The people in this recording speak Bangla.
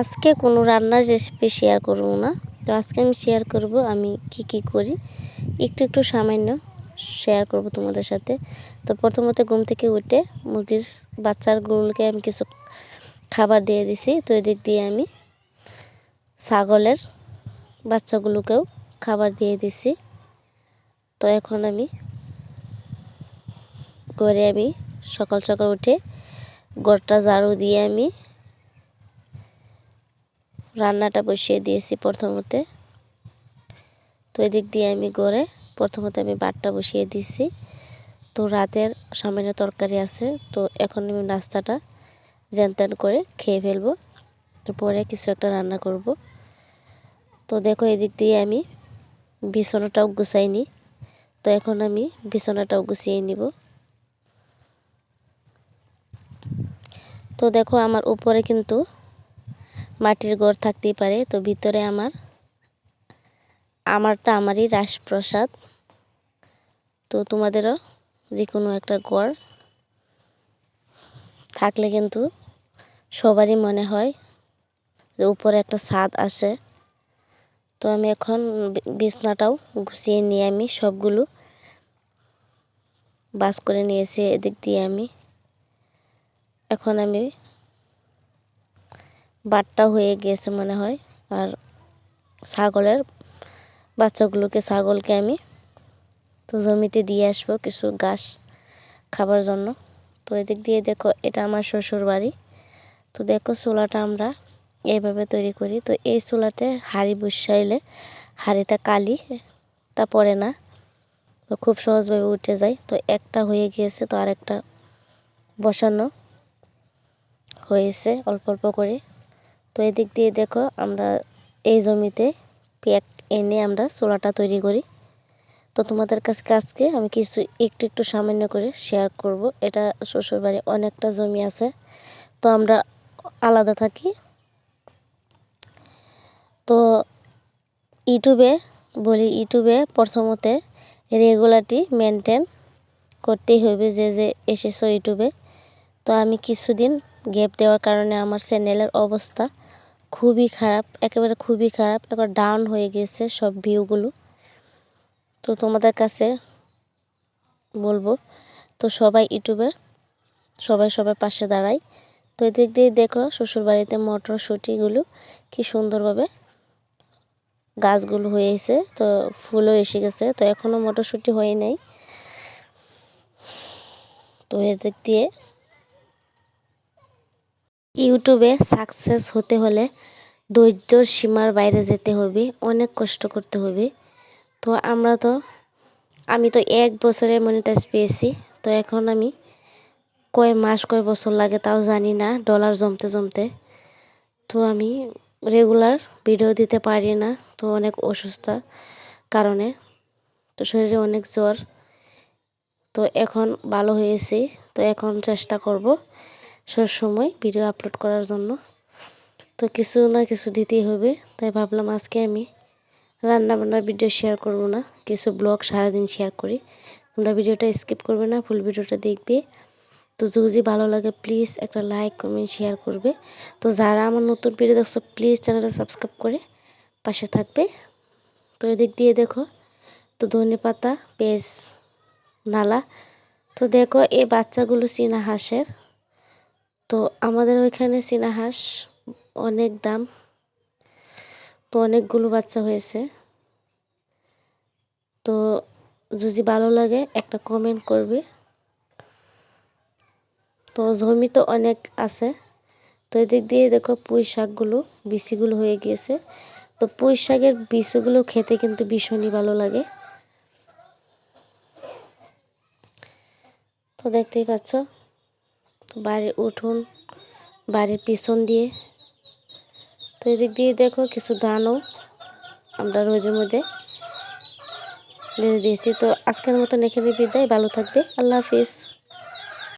আজকে কোনো রান্নার রেসিপি শেয়ার করব না। তো আজকে আমি শেয়ার করব আমি কি কি করি। একটু একটু সামান্য শেয়ার করব তোমাদের সাথে। তো প্রথমত ঘুম থেকে উঠে মুরগির বাচ্চার বাচ্চারগুলোকে আমি কিছু খাবার দিয়ে দিছি। তো এদিক দিয়ে আমি ছাগলের বাচ্চাগুলোকেও খাবার দিয়ে দিছি। তো এখন আমি করে আমি সকাল সকাল উঠে গড়টা ঝাড়ু দিয়ে আমি রান্নাটা বসিয়ে দিয়েছি প্রথমতে। তো এদিক দিয়ে আমি গড়ে প্রথমতে আমি বাটটা বসিয়ে দিয়েছি। তো রাতের সামান্য তরকারি আছে, তো এখন আমি নাস্তাটা জ্যান করে খেয়ে ফেলব। তো পরে কিছু একটা রান্না করব। তো দেখো এদিক দিয়ে আমি বিছানাটাও গুছাই গুছাইনি তো এখন আমি বিছানাটাও গুছিয়ে নিব। তো দেখো আমার উপরে কিন্তু মাটির ঘর থাকতেই পারে। তো ভিতরে আমার, আমারটা আমারই রাসপ্রসাদ তো তোমাদেরও যে কোনো একটা গড় থাকলে কিন্তু সবারই মনে হয় যে উপরে একটা ছাদ আসে তো আমি এখন বিছনাটাও গুছিয়ে নিয়ে আমি সবগুলো বাস করে নিয়েছি এদিক দিয়ে আমি। এখন আমি বাটটা হয়ে গিয়েছে মনে হয়। আর ছাগলের বাচ্চাগুলোকে, ছাগলকে আমি তো জমিতে দিয়ে আসব কিছু ঘাস খাবার জন্য। তো এদিক দিয়ে দেখো, এটা আমার শ্বশুর বাড়ি। তো দেখো চুলাটা আমরা এইভাবে তৈরি করি। তো এই চুলাতে হাঁড়ি বসাইলে হাঁড়িতে কালিটা পড়ে না। তো খুব সহজভাবে উঠে যায়। তো একটা হয়ে গিয়েছে তো আরেকটা বসানো হয়েছে অল্প অল্প করে। তো এদিক দিয়ে দেখো আমরা এই জমিতে পেঁয়াজ এনে আমরা চোলাটা তৈরি করি। তো তোমাদের কাছে আজকে আমি কিছু একটু একটু সামান্য করে শেয়ার করব। এটা শ্বশুরবাড়ি অনেকটা জমি আছে। তো আমরা আলাদা থাকি। তো ইউটিউবে বলি, ইউটিউবে প্রথমতে রেগুলারটি মেনটেন করতেই হবে যে যে এসেছ ইউটিউবে। তো আমি কিছুদিন গ্যাপ দেওয়ার কারণে আমার চ্যানেলের অবস্থা খুবই খারাপ, একেবারে খুবই খারাপ। এবার ডাউন হয়ে গেছে সব ভিউগুলো তো তোমাদের কাছে বলব, তো সবাই ইউটিউবে, সবাই সবার পাশে দাঁড়ায় তো এদিক দিয়ে দেখো শ্বশুরবাড়িতে মটরশুঁটিগুলো কি সুন্দরভাবে গাছগুলো হয়েছে। তো ফুলও এসে গেছে। তো এখনও মটরশুঁটি হয় নাই তো এদিক দিয়ে ইউটিউবে সাকসেস হতে হলে ধৈর্যর সীমার বাইরে যেতে হবে, অনেক কষ্ট করতে হবে। তো আমরা তো, আমি তো এক বছরে মনিটাইজ পেয়েছি, তো এখন আমি কয় মাস, কয় বছর লাগে তাও জানি না ডলার জমতে জমতে। তো আমি রেগুলার ভিডিও দিতে পারি না, তো অনেক অসুস্থতার কারণে, তো শরীরে অনেক জ্বর। তো এখন ভালো হয়েছি, তো এখন চেষ্টা করব। সব সময় ভিডিও আপলোড করার জন্য। তো কিছু না কিছু দিতেই হবে। তাই ভাবলাম আজকে আমি রান্না বান্নার ভিডিও শেয়ার করব না। কিছু ব্লগ সারাদিন শেয়ার করি। তোমরা ভিডিওটা স্কিপ করবে না ফুল ভিডিওটা দেখবে। তো যদি ভালো লাগে প্লিজ একটা লাইক কমেন্ট শেয়ার করবে। তো যারা আমার নতুন ভিডিও দেখছ প্লিজ চ্যানেলটা সাবস্ক্রাইব করে পাশে থাকবে। তো এদিক দিয়ে দেখো, তো ধনে পাতা, পেঁয়াজ, নালা। তো দেখো, এই বাচ্চাগুলো চীনা হাঁসের। তো আমাদের ওইখানে চীনা হাঁস অনেক দাম। তো অনেকগুলো বাচ্চা হয়েছে। তো যদি ভালো লাগে একটা কমেন্ট করবে। তো জমি তো অনেক আছে। তো এদিক দিয়ে দেখো পুঁই শাকগুলো, বিচিগুলো হয়ে গিয়েছে। তো পুঁই শাকের বিচিগুলো খেতে কিন্তু ভীষণই ভালো লাগে। তো দেখতেই পাচ্ছ। বাড়ির উঠোন, বাড়ির পিছন দিয়ে। তো এদিক দিয়ে দেখো কিছু ধানও আমরা রোদের মধ্যে দিয়েছি। তো আজকের মতন এখানে বিদায়। ভালো থাকবে। আল্লাহ হাফিজ।